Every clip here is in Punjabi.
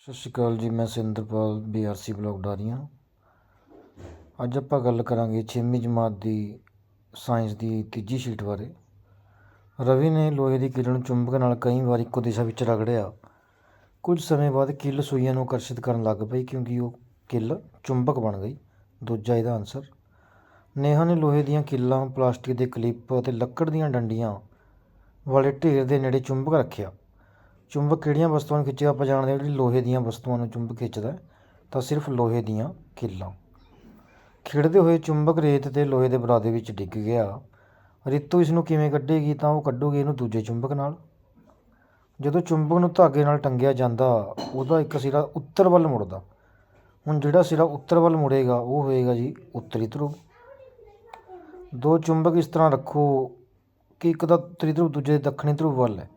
ਸਤਿ ਸ਼੍ਰੀ ਅਕਾਲ ਜੀ, ਮੈਂ ਸਿੰਦਰਪਾਲ ਬੀਆਰਸੀ ਬਲੌਗ ਡਾਰੀਆਂ। ਅੱਜ ਆਪਾਂ ਗੱਲ ਕਰਾਂਗੇ 6ਵੀਂ ਜਮਾਤ ਦੀ ਸਾਇੰਸ ਦੀ ਤੀਜੀ ਸ਼ੀਟ ਬਾਰੇ। ਰਵੀ ਨੇ ਲੋਹੇ ਦੀ ਕਿੱਲ ਨੂੰ ਚੁੰਬਕ ਨਾਲ ਕਈ ਵਾਰ ਇੱਕੋ ਦਿਸ਼ਾ ਵਿੱਚ ਰਗੜਿਆ। ਕੁਝ ਸਮੇਂ ਬਾਅਦ ਕਿੱਲ ਸੂਈਆਂ ਨੂੰ ਆਕਰਸ਼ਿਤ ਕਰਨ ਲੱਗ ਪਈ ਕਿਉਂਕਿ ਉਹ ਕਿੱਲ ਚੁੰਬਕ ਬਣ ਗਈ। ਦੂਜਾ ਇਹਦਾ ਆਨਸਰ ਨੇਹਾ ਨੇ ਲੋਹੇ ਦੀਆਂ ਕਿੱਲਾਂ, ਪਲਾਸਟਿਕ ਦੇ ਕਲਿੱਪ ਅਤੇ ਲੱਕੜ ਦੀਆਂ ਡੰਡੀਆਂ ਵਾਲੇ ਢੇਰ ਦੇ ਨੇੜੇ ਚੁੰਬਕ ਰੱਖਿਆ। ਚੁੰਬਕ ਕਿਹੜੀਆਂ ਵਸਤੂਆਂ ਨੂੰ ਖਿੱਚੇਗਾ? ਆਪਾਂ ਜਾਣਦੇ ਹਾਂ ਜਿਹੜੀ ਲੋਹੇ ਦੀਆਂ ਵਸਤੂਆਂ ਨੂੰ ਚੁੰਬਕ ਖਿੱਚਦਾ ਤਾਂ ਸਿਰਫ ਲੋਹੇ ਦੀਆਂ ਕਿੱਲਾਂ ਖਿੜਦੇ ਹੋਏ ਚੁੰਬਕ ਰੇਤ ਤੇ ਲੋਹੇ ਦੇ ਬਰਾਦੇ ਵਿੱਚ ਡਿੱਗ ਗਿਆ। ਰਿਤੂ ਇਸ ਨੂੰ ਕਿਵੇਂ ਕੱਢੇਗੀ ਤਾਂ ਉਹ ਕੱਢੂਗੀ ਇਹਨੂੰ ਦੂਜੇ ਚੁੰਬਕ ਨਾਲ। ਜਦੋਂ ਚੁੰਬਕ ਨੂੰ ਧਾਗੇ ਨਾਲ ਟੰਗਿਆ ਜਾਂਦਾ, ਉਹਦਾ ਇੱਕ ਸਿਰਾ ਉੱਤਰ ਵੱਲ ਮੁੜਦਾ। ਹੁਣ ਜਿਹੜਾ ਸਿਰਾ ਉੱਤਰ ਵੱਲ ਮੁੜੇਗਾ, ਉਹ ਹੋਏਗਾ ਜੀ ਉੱਤਰੀ ਧਰੁਵ। ਦੋ ਚੁੰਬਕ ਇਸ ਤਰ੍ਹਾਂ ਰੱਖੋ ਕਿ ਇੱਕ ਦਾ ਉੱਤਰੀ ਧਰੁਵ, ਦੂਜੇ ਦੇ ਦੱਖਣੀ ਧਰੁਵ ਵੱਲ ਹੈ।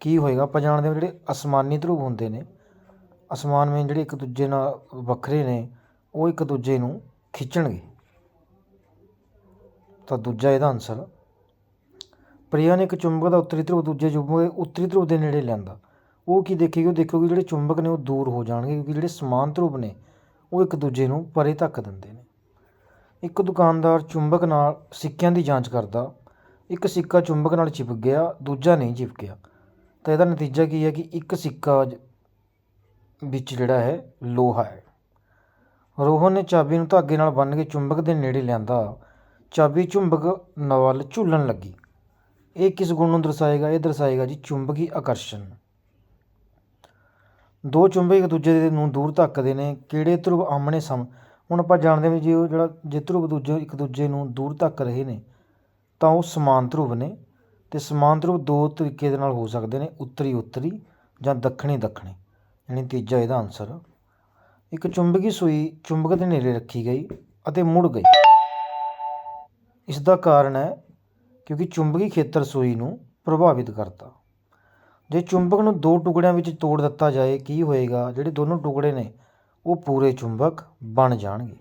ਕੀ ਹੋਏਗਾ? ਆਪਾਂ ਜਾਣਦੇ ਹਾਂ ਜਿਹੜੇ ਅਸਮਾਨੀ ਧਰੁਵ ਹੁੰਦੇ ਨੇ, ਅਸਮਾਨ ਵਿੱਚ ਜਿਹੜੇ ਇੱਕ ਦੂਜੇ ਨਾਲ ਵੱਖਰੇ ਨੇ, ਉਹ ਇੱਕ ਦੂਜੇ ਨੂੰ ਖਿੱਚਣਗੇ। ਤਾਂ ਦੂਜਾ ਇਹਦਾ ਆਨਸਰ ਪ੍ਰਿਆ ਨੇ ਇੱਕ ਚੁੰਬਕ ਦਾ ਉੱਤਰੀ ਧਰੁਵ, ਦੂਜੇ ਚੁੰਬਕ ਦੇ ਉੱਤਰੀ ਧਰੁਵ ਦੇ ਨੇੜੇ ਲੈਂਦਾ। ਉਹ ਕੀ ਦੇਖੇਗੀ? ਉਹ ਦੇਖੋਗੇ ਜਿਹੜੇ ਚੁੰਬਕ ਨੇ ਉਹ ਦੂਰ ਹੋ ਜਾਣਗੇ, ਕਿਉਂਕਿ ਜਿਹੜੇ ਸਮਾਨ ਧਰੁਵ ਨੇ, ਉਹ ਇੱਕ ਦੂਜੇ ਨੂੰ ਪਰੇ ਧੱਕ ਦਿੰਦੇ ਨੇ। ਇੱਕ ਦੁਕਾਨਦਾਰ ਚੁੰਬਕ ਨਾਲ ਸਿੱਕਿਆਂ ਦੀ ਜਾਂਚ ਕਰਦਾ। ਇੱਕ ਸਿੱਕਾ ਚੁੰਬਕ ਨਾਲ ਚਿਪਕ ਗਿਆ, ਦੂਜਾ ਨਹੀਂ ਚਿਪਕਿਆ। ਤਾਂ ਇਹਦਾ ਨਤੀਜਾ ਕੀ ਹੈ ਕਿ ਇੱਕ ਸਿੱਕਾ ਵਿੱਚ ਜਿਹੜਾ ਹੈ ਲੋਹਾ ਹੈ। ਰੋਹਨ ਨੇ ਚਾਬੀ ਨੂੰ ਧਾਗੇ ਨਾਲ ਬੰਨ੍ਹ ਕੇ ਚੁੰਬਕ ਦੇ ਨੇੜੇ ਲਿਆਂਦਾ। ਚਾਬੀ ਚੁੰਬਕ ਨਾਲ ਝੂਲਣ ਲੱਗੀ। ਇਹ ਕਿਸ ਗੁਣ ਨੂੰ ਦਰਸਾਏਗਾ? ਇਹ ਦਰਸਾਏਗਾ ਜੀ ਚੁੰਬਕੀ ਆਕਰਸ਼ਣ। ਦੋ ਚੁੰਬਕ ਇੱਕ ਦੂਜੇ ਦੇ ਨੂੰ ਦੂਰ ਧੱਕਦੇ ਨੇ। ਕਿਹੜੇ ਧਰੁਵ ਆਮਣੇ ਸਮ ਹੁਣ ਆਪਾਂ ਜਾਣਦੇ ਹਾਂ ਜੀ ਉਹ ਜਿਹੜਾ ਜੇ ਧਰੁਵ ਦੂਜੇ, ਇੱਕ ਦੂਜੇ ਨੂੰ ਦੂਰ ਧੱਕ ਰਹੇ ਨੇ, ਤਾਂ ਉਹ ਸਮਾਨ ਧਰੁਵ ਨੇ। ਅਤੇ ਸਮਾਨ ਧਰੁਵ ਦੋ ਤਰੀਕੇ ਦੇ ਨਾਲ ਹੋ ਸਕਦੇ ਨੇ, ਉੱਤਰੀ ਉੱਤਰੀ ਜਾਂ ਦੱਖਣੀ ਦੱਖਣੀ, ਯਾਨੀ ਤੀਜਾ ਇਹਦਾ ਆਨਸਰ ਇੱਕ ਚੁੰਬਕੀ ਸੂਈ ਚੁੰਬਕ ਦੇ ਨੇੜੇ ਰੱਖੀ ਗਈ ਅਤੇ ਮੁੜ ਗਈ। ਇਸ ਦਾ ਕਾਰਨ ਹੈ ਕਿਉਂਕਿ ਚੁੰਬਕੀ ਖੇਤਰ ਸੂਈ ਨੂੰ ਪ੍ਰਭਾਵਿਤ ਕਰਦਾ ਜੇ ਚੁੰਬਕ ਨੂੰ ਦੋ ਟੁਕੜਿਆਂ ਵਿੱਚ ਤੋੜ ਦਿੱਤਾ ਜਾਏ, ਕੀ ਹੋਏਗਾ? ਜਿਹੜੇ ਦੋਨੋਂ ਟੁਕੜੇ ਨੇ, ਉਹ ਪੂਰੇ ਚੁੰਬਕ ਬਣ ਜਾਣਗੇ।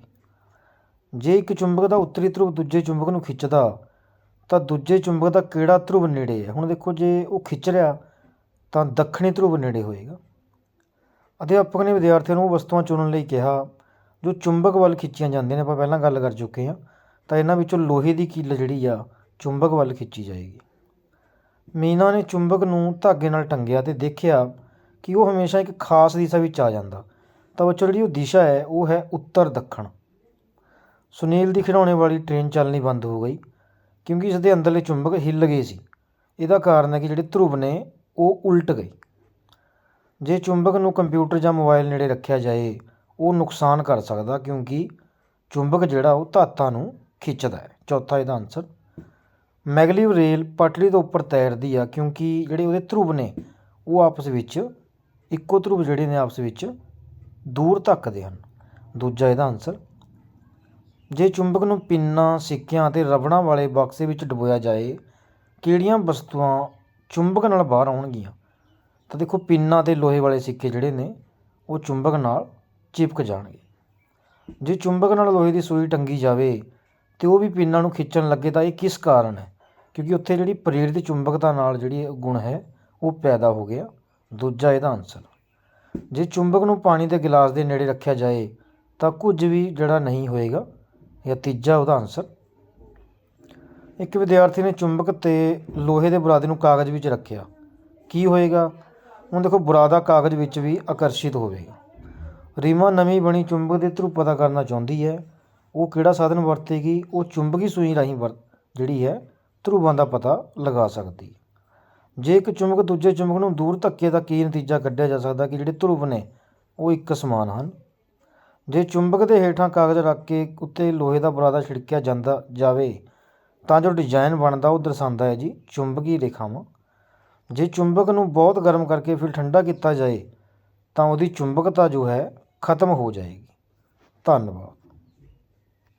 ਜੇ ਇੱਕ ਚੁੰਬਕ ਦਾ ਉੱਤਰੀ ਧਰੁਵ ਦੂਜੇ ਚੁੰਬਕ ਨੂੰ ਖਿੱਚਦਾ ਤਾਂ ਦੂਜੇ ਚੁੰਬਕ ਦਾ ਕਿਹੜਾ ਧਰੁਵ ਨੇੜੇ ਹੈ? ਹੁਣ ਦੇਖੋ ਜੇ ਉਹ ਖਿੱਚ ਰਿਹਾ, ਤਾਂ ਦੱਖਣੀ ਧਰੁਵ ਨੇੜੇ ਹੋਏਗਾ। ਅਧਿਆਪਕ ਨੇ ਵਿਦਿਆਰਥੀਆਂ ਨੂੰ ਉਹ ਵਸਤੂਆਂ ਚੁਣਨ ਲਈ ਕਿਹਾ, ਜੋ ਚੁੰਬਕ ਵੱਲ ਖਿੱਚੀਆਂ ਜਾਂਦੀਆਂ ਨੇ, ਆਪਾਂ ਪਹਿਲਾਂ ਗੱਲ ਕਰ ਚੁੱਕੇ ਹਾਂ। ਤਾਂ ਇਹਨਾਂ ਵਿੱਚੋਂ ਲੋਹੇ ਦੀ ਕੀਲ ਜਿਹੜੀ ਆ, ਚੁੰਬਕ ਵੱਲ ਖਿੱਚੀ ਜਾਏਗੀ। ਮੀਨਾ ਨੇ ਚੁੰਬਕ ਨੂੰ ਧਾਗੇ ਨਾਲ ਟੰਗਿਆ ਤੇ ਦੇਖਿਆ ਕਿ ਉਹ ਹਮੇਸ਼ਾ ਇੱਕ ਖਾਸ ਦਿਸ਼ਾ ਵਿੱਚ ਆ ਜਾਂਦਾ। ਤਾਂ ਬੱਚੋ, ਜਿਹੜੀ ਉਹ ਦਿਸ਼ਾ ਹੈ, ਉਹ ਹੈ ਉੱਤਰ ਦੱਖਣ। ਸੁਨੀਲ ਦੀ ਖਿਡੌਣੇ ਵਾਲੀ ਟ੍ਰੇਨ ਚੱਲਣੀ ਬੰਦ ਹੋ ਗਈ। ਕਿਉਂਕਿ ਇਸ ਦੇ ਅੰਦਰਲੇ ਚੁੰਬਕ ਹਿੱਲ ਗਏ ਸੀ। ਇਹਦਾ ਕਾਰਨ ਹੈ ਕਿ ਜਿਹੜੇ ਧਰੁਵ ਨੇ ਉਹ ਉਲਟ ਗਏ ਜੇ ਚੁੰਬਕ ਨੂੰ ਕੰਪਿਊਟਰ ਜਾਂ ਮੋਬਾਈਲ ਨੇੜੇ ਰੱਖਿਆ ਜਾਏ, ਉਹ ਨੁਕਸਾਨ ਕਰ ਸਕਦਾ ਕਿਉਂਕਿ ਚੁੰਬਕ ਜਿਹੜਾ ਉਹ ਧਾਤਾਂ ਨੂੰ ਖਿੱਚਦਾ ਹੈ। ਚੌਥਾ ਇਹਦਾ ਆਨਸਰ ਮੈਗਲੀਵ ਰੇਲ ਪਟੜੀ ਤੋਂ ਉੱਪਰ ਤੈਰਦੀ ਆ ਕਿਉਂਕਿ ਜਿਹੜੇ ਉਹਦੇ ਧਰੁਵ ਨੇ, ਉਹ ਆਪਸ ਵਿੱਚ, ਇੱਕੋ ਧਰੁਵ ਜਿਹੜੇ ਨੇ ਆਪਸ ਵਿੱਚ ਦੂਰ ਧੱਕਦੇ ਹਨ। ਦੂਜਾ ਇਹਦਾ ਆਨਸਰ ਜੇ ਚੁੰਬਕ ਨੂੰ ਪਿੰਨਾਂ, ਸਿੱਕਿਆਂ ਅਤੇ ਰਬੜਾਂ ਵਾਲੇ ਬਕਸੇ ਵਿੱਚ ਡੁਬੋਇਆ ਜਾਏ, ਕਿਹੜੀਆਂ ਵਸਤੂਆਂ ਚੁੰਬਕ ਨਾਲ ਬਾਹਰ ਆਉਣਗੀਆਂ? ਤਾਂ ਦੇਖੋ, ਪਿੰਨਾਂ ਅਤੇ ਲੋਹੇ ਵਾਲੇ ਸਿੱਕੇ ਜਿਹੜੇ ਨੇ, ਉਹ ਚੁੰਬਕ ਨਾਲ ਚਿਪਕ ਜਾਣਗੇ। ਜੇ ਚੁੰਬਕ ਨਾਲ ਲੋਹੇ ਦੀ ਸੂਈ ਟੰਗੀ ਜਾਵੇ ਤੇ ਉਹ ਵੀ ਪਿੰਨਾਂ ਨੂੰ ਖਿੱਚਣ ਲੱਗੇ, ਤਾਂ ਇਹ ਕਿਸ ਕਾਰਨ ਹੈ? ਕਿਉਂਕਿ ਉੱਥੇ ਜਿਹੜੀ ਪ੍ਰੇਰਿਤ ਚੁੰਬਕਤਾ ਨਾਲ ਜਿਹੜੀ ਗੁਣ ਹੈ, ਉਹ ਪੈਦਾ ਹੋ ਗਿਆ। ਦੂਜਾ ਇਹਦਾ ਆਨਸਰ ਜੇ ਚੁੰਬਕ ਨੂੰ ਪਾਣੀ ਦੇ ਗਿਲਾਸ ਦੇ ਨੇੜੇ ਰੱਖਿਆ ਜਾਏ, ਤਾਂ ਕੁਝ ਵੀ ਜਿਹੜਾ ਨਹੀਂ ਹੋਏਗਾ। ਜਾਂ ਤੀਜਾ ਉਹਦਾ ਆਨਸਰ ਇੱਕ ਵਿਦਿਆਰਥੀ ਨੇ ਚੁੰਬਕ ਤੇ ਲੋਹੇ ਦੇ ਬੁਰਾਦੇ ਨੂੰ ਕਾਗਜ਼ ਵਿੱਚ ਰੱਖਿਆ। ਕੀ ਹੋਏਗਾ? ਹੁਣ ਦੇਖੋ ਬੁਰਾਦਾ ਕਾਗਜ਼ ਵਿੱਚ ਵੀ ਆਕਰਸ਼ਿਤ ਹੋਵੇਗਾ। ਰੀਮਾ ਨਵੀਂ ਬਣੀ ਚੁੰਬਕ ਦੇ ਧਰੁਵ ਪਤਾ ਕਰਨਾ ਚਾਹੁੰਦੀ ਹੈ। ਉਹ ਕਿਹੜਾ ਸਾਧਨ ਵਰਤੇਗੀ? ਉਹ ਚੁੰਬਕੀ ਸੂਈ ਰਾਹੀਂ ਵਰਤ ਜਿਹੜੀ ਹੈ ਧਰੁਵਾਂ ਦਾ ਪਤਾ ਲਗਾ ਸਕਦੀ। ਜੇ ਇੱਕ ਚੁੰਬਕ ਦੂਜੇ ਚੁੰਬਕ ਨੂੰ ਦੂਰ ਧੱਕੇ ਦਾ ਕੀ ਨਤੀਜਾ ਕੱਢਿਆ ਜਾ ਸਕਦਾ ਕਿ ਜਿਹੜੇ ਧਰੁਵ ਨੇ, ਉਹ ਇੱਕ ਸਮਾਨ ਹਨ? ਜੇ ਚੁੰਬਕ ਦੇ ਹੇਠਾਂ ਕਾਗਜ਼ ਰੱਖ ਕੇ ਉੱਤੇ ਲੋਹੇ ਦਾ ਬੁਰਾਦਾ ਛਿੜਕਿਆ ਜਾਂਦਾ ਜਾਵੇ, ਤਾਂ ਜੋ ਡਿਜ਼ਾਇਨ ਬਣਦਾ ਉਹ ਦਰਸਾਉਂਦਾ ਹੈ ਜੀ, ਚੁੰਬਕੀ ਰੇਖਾਵਾਂ। ਜੇ ਚੁੰਬਕ ਨੂੰ ਬਹੁਤ ਗਰਮ ਕਰਕੇ ਫਿਰ ਠੰਡਾ ਕੀਤਾ ਜਾਏ, ਤਾਂ ਉਹਦੀ ਚੁੰਬਕਤਾ ਜੋ ਹੈ, ਖਤਮ ਹੋ ਜਾਏਗੀ। ਧੰਨਵਾਦ।